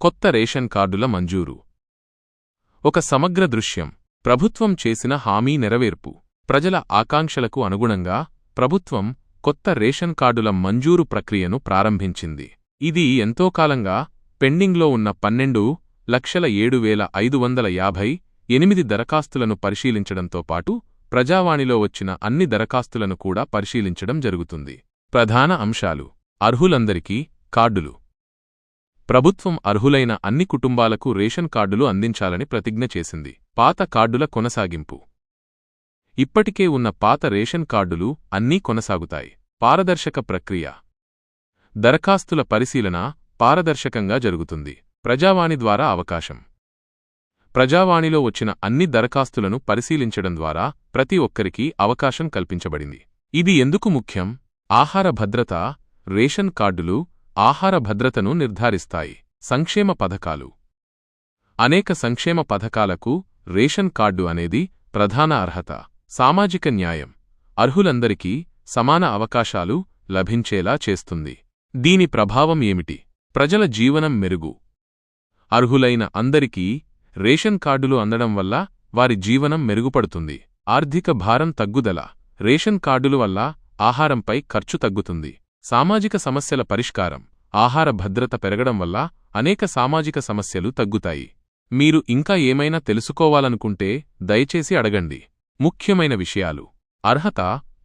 కొత్త రేషన్ కార్డుల మంజూరు. ఒక సమగ్ర దృశ్యం. ప్రభుత్వం చేసిన హామీ నెరవేర్పు. ప్రజల ఆకాంక్షలకు అనుగుణంగా ప్రభుత్వం కొత్త రేషన్ కార్డుల మంజూరు ప్రక్రియను ప్రారంభించింది. ఇది ఎంతో కాలంగా పెండింగ్లో ఉన్న పన్నెండు లక్షల ఏడు వేల ఐదు వందల యాభై ఎనిమిది దరఖాస్తులను పరిశీలించడంతో పాటు ప్రజావాణిలో వచ్చిన అన్ని దరఖాస్తులను కూడా పరిశీలించడం జరుగుతుంది. ప్రధాన అంశాలు. అర్హులందరికీ కార్డులు. ప్రభుత్వం అర్హులైన అన్ని కుటుంబాలకు రేషన్ కార్డులు అందించాలని ప్రతిజ్ఞ చేసింది. పాత కార్డుల కొనసాగింపు. ఇప్పటికే ఉన్న పాత రేషన్ కార్డులు అన్నీ కొనసాగుతాయి. పారదర్శక ప్రక్రియ. దరఖాస్తుల పరిశీలన పారదర్శకంగా జరుగుతుంది. ప్రజావాణి ద్వారా అవకాశం. ప్రజావాణిలో వచ్చిన అన్ని దరఖాస్తులను పరిశీలించడం ద్వారా ప్రతి ఒక్కరికీ అవకాశం కల్పించబడింది. ఇది ఎందుకు ముఖ్యం? ఆహార భద్రత రేషన్ కార్డులు ఆహార భద్రతను నిర్ధారిస్తాయి. సంక్షేమ పథకాలు. అనేక సంక్షేమ పథకాలకు రేషన్ కార్డు అనేది ప్రధాన అర్హత. సామాజిక న్యాయం. అర్హులందరికీ సమాన అవకాశాలు లభించేలా చేస్తుంది. దీని ప్రభావం ఏమిటి? ప్రజల జీవనం మెరుగు. అర్హులైన అందరికీ రేషన్ కార్డులు అందడం వల్ల వారి జీవనం మెరుగుపడుతుంది. ఆర్థిక భారం తగ్గుదల. రేషన్ కార్డుల వల్ల ఆహారంపై ఖర్చు తగ్గుతుంది. సామాజిక సమస్యల పరిష్కారం ఆహార భద్రత పెరగడం వల్ల అనేక సామాజిక సమస్యలు తగ్గుతాయి. మీరు ఇంకా ఏమైనా తెలుసుకోవాలనుకుంటే దయచేసి అడగండి. ముఖ్యమైన విషయాలు. అర్హత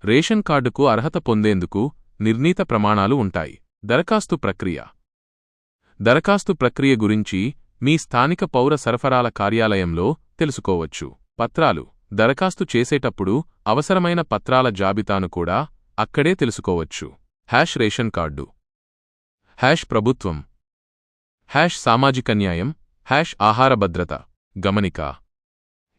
రేషన్ కార్డుకు అర్హత పొందేందుకు నిర్ణీత ప్రమాణాలు ఉంటాయి. దరఖాస్తు ప్రక్రియ. దరఖాస్తు ప్రక్రియ గురించి మీ స్థానిక పౌర సరఫరాల కార్యాలయంలో తెలుసుకోవచ్చు. పత్రాలు. దరఖాస్తు చేసేటప్పుడు అవసరమైన పత్రాల జాబితాను కూడా అక్కడే తెలుసుకోవచ్చు. Hash ration card. హ్యాష్ ప్రభుత్వం. హ్యాష్ సామాజిక న్యాయం. హ్యాష్ ఆహార భద్రత. గమనిక.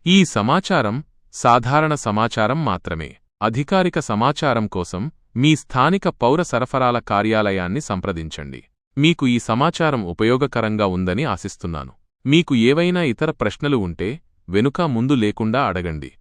ఈ సమాచారం సాధారణ సమాచారం మాత్రమే. అధికారిక సమాచారం కోసం మీ స్థానిక పౌర సరఫరాల కార్యాలయాన్ని సంప్రదించండి. మీకు ఈ సమాచారం ఉపయోగకరంగా ఉందని ఆశిస్తున్నాను. మీకు ఏవైనా ఇతర ప్రశ్నలు ఉంటే వెనుక ముందు లేకుండా అడగండి.